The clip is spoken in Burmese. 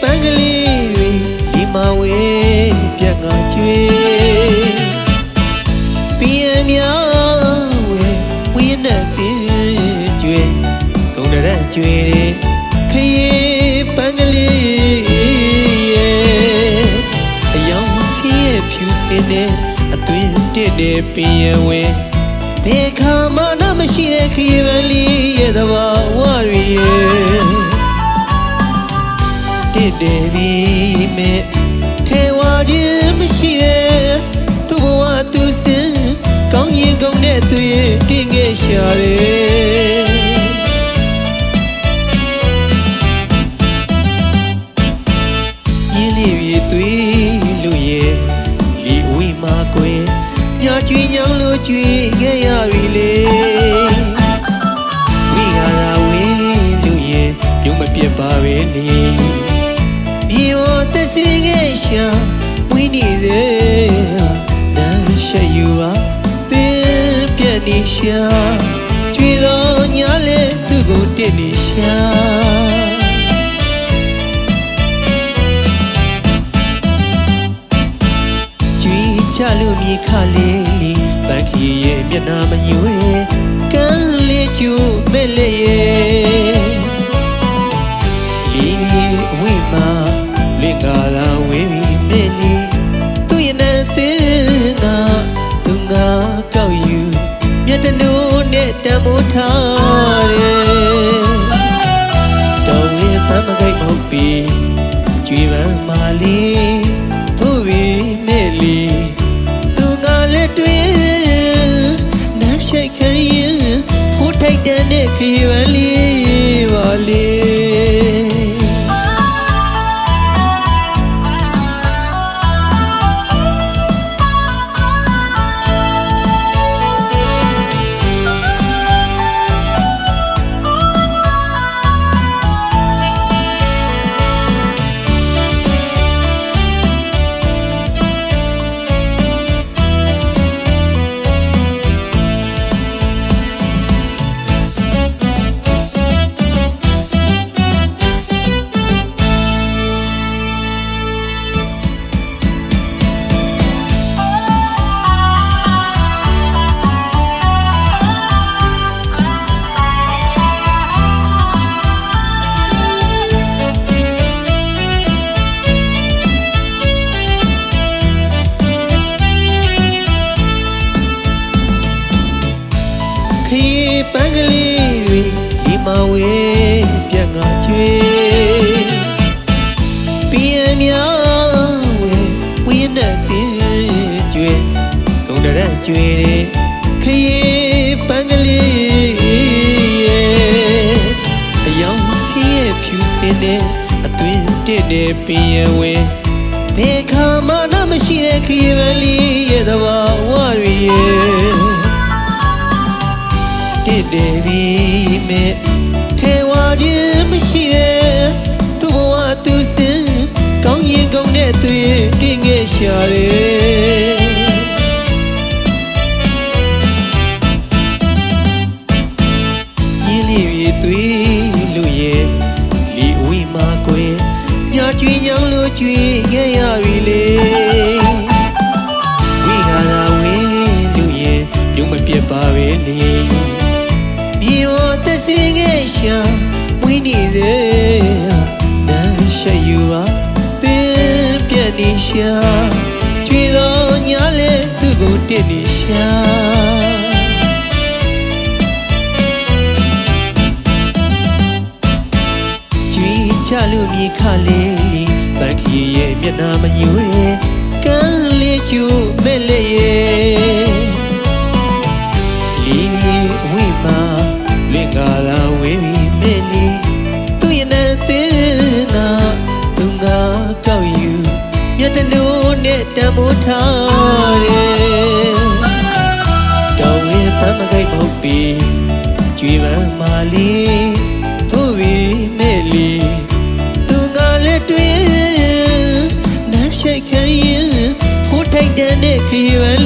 ပန်းကလေးတွေဒီမှာဝေးပြက်ငါကျွေးပြန်များဝေးဝင်းနဲ့တင်းကျွေးကုန်တဲ့ကျွေးတွေခရီးပန်းကလေးရဲ့အယောင်စီးရဲ့ဖြူစင်တဲ့အတွင်းတက်တဲ့ပြန်ဝေးဘယ်ခါမှနမရှိတဲ့ခရီးပန်းလေး သူရဲ့တင်ငယ်ရှာတယ်ရင်းလေးရသွေးလူရဲ့လီဝီမာကွယ်ညာကျွေးညောင်းလို့ကျွေးခဲ့ရပြီလေဝိဟာရဝေလူရဲ့ပြုံးမပြတ်ပါပဲလေမြေဝသစီငယ်ရှာဝိနေသေးနန်းရှိယူပါသင်ပြ တ်နေရှာကျွေတော်ညာလေသူ့ကိုတက်နေရှာကျွေချလို့မြေခလေးလေးပန်းခီရဲ့မျက်နှာမညွေကန်းလေးကျူမဲ့လေရဲ့ ထားတယ်တော်ဝင်ပန်းမကိတ်မဟုတ်ပြီကျွေပန်းမာလီသူ့ဝီမဲ့လီသူငါလက်တွင်နမ်းရှိတ်ခရင်ဖိုးထိုက်တဲ့ခရီးဝလေးပါလေ ပန်းကလေးတွေဒီမှာဝေးပြက်ငါကျွေးပြန်များဝေးဝင်းနဲ့တင်းကျွေးကုန်တဲ့ကျွေးတွေခရီးပန်းကလေးရဲ့အယောင်စီးရဲ့ဖြူစင်တဲ့အတွင်းတက်တဲ့ပြန်ဝေးဘယ်ခါမှနမရှိတဲ့ခရီးပန်းလေးရဲ့သဘာဝတွေရဲ့ တည်တယ်ပြီမဲ့ထဲဝါခြင်းမရှိတဲ့သူ့ဘဝသူစင်ကောင်းရင်ကောင်းတဲ့သူရဲ့တင်ငယ်ရှာတယ်ရင်းလေးရသွေးလူရဲ့လီဝီမာကွယ်ညာကျွေးညောင်းလို့ကျွေးခဲ့ရပြီလေ မြေဝသစီငယ်ရှာဝိနေသေးနန်းရှိယူပါသင်ပြတ်နေရှာကျွေတော်ညာလေသူ့ကိုတက်နေရှာကျွေချလို့မြေခလေးလေးပန်းခီရဲ့မျက်နှာမညွေကန်းလေးကျူမဲ့လေရဲ့လီ တံမိုးထားတယ်တောင်းရင်ဖမ်းမကိတ်မဟုတ်ပြီကြွေပန်းမာလီထို့ပြီမဲ့လီသူငါလက်တွင်နှမ်းရှိုက်ခရင်ဖိုးထိုက်တဲ့ခရွယ်